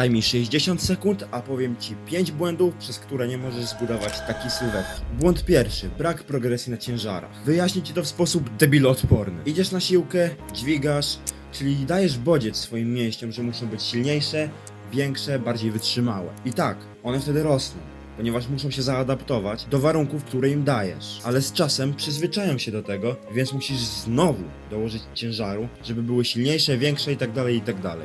Daj mi 60 sekund, a powiem ci 5 błędów, przez które nie możesz zbudować takiej sylwetki. Błąd pierwszy, brak progresji na ciężarach. Wyjaśnię ci to w sposób debiloodporny. Idziesz na siłkę, dźwigasz, czyli dajesz bodziec swoim mięśniom, że muszą być silniejsze, większe, bardziej wytrzymałe. I tak, one wtedy rosną. Ponieważ muszą się zaadaptować do warunków, które im dajesz. Ale z czasem przyzwyczają się do tego, więc musisz znowu dołożyć ciężaru, żeby były silniejsze, większe itd. itd.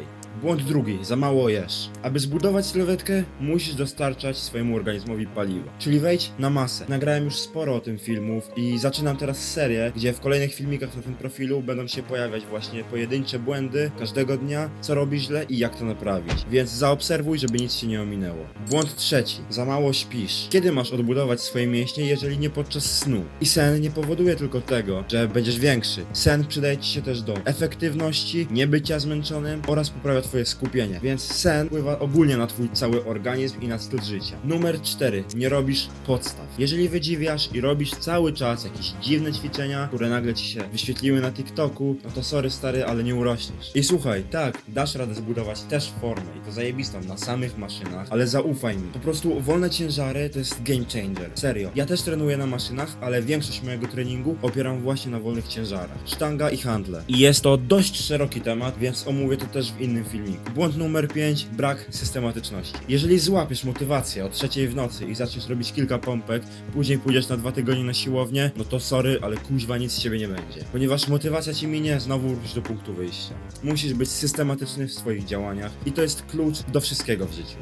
Błąd drugi, za mało jesz. Aby zbudować sylwetkę, musisz dostarczać swojemu organizmowi paliwa. Czyli wejdź na masę. Nagrałem już sporo o tym filmów i zaczynam teraz serię, gdzie w kolejnych filmikach na tym profilu będą się pojawiać właśnie pojedyncze błędy każdego dnia, co robisz źle i jak to naprawić. Więc zaobserwuj, żeby nic się nie ominęło. Błąd trzeci, za mało śpisz. Kiedy masz odbudować swoje mięśnie, jeżeli nie podczas snu? I sen nie powoduje tylko tego, że będziesz większy. Sen przydaje ci się też do efektywności, niebycia zmęczonym oraz poprawia twoje skupienie. Więc sen wpływa ogólnie na twój cały organizm i na styl życia. Numer 4. Nie robisz podstaw. Jeżeli wydziwiasz i robisz cały czas jakieś dziwne ćwiczenia, które nagle ci się wyświetliły na TikToku, no to sorry stary, ale nie urośniesz. I słuchaj, tak, dasz radę zbudować też formę i to zajebistą na samych maszynach, ale zaufaj mi. Po prostu wolne ciężary to jest game changer. Serio. Ja też trenuję na maszynach, ale większość mojego treningu opieram właśnie na wolnych ciężarach. Sztanga i handle. I jest to dość szeroki temat, więc omówię to też w innym filmiku. Błąd numer 5. Brak systematyczności. Jeżeli złapiesz motywację o trzeciej w nocy i zaczniesz robić kilka pompek, później pójdziesz na dwa tygodnie na siłownię, no to sorry, ale kuźwa nic z ciebie nie będzie. Ponieważ motywacja ci minie, znowu wrócisz do punktu wyjścia. Musisz być systematyczny w swoich działaniach i to jest klucz do wszystkiego w życiu.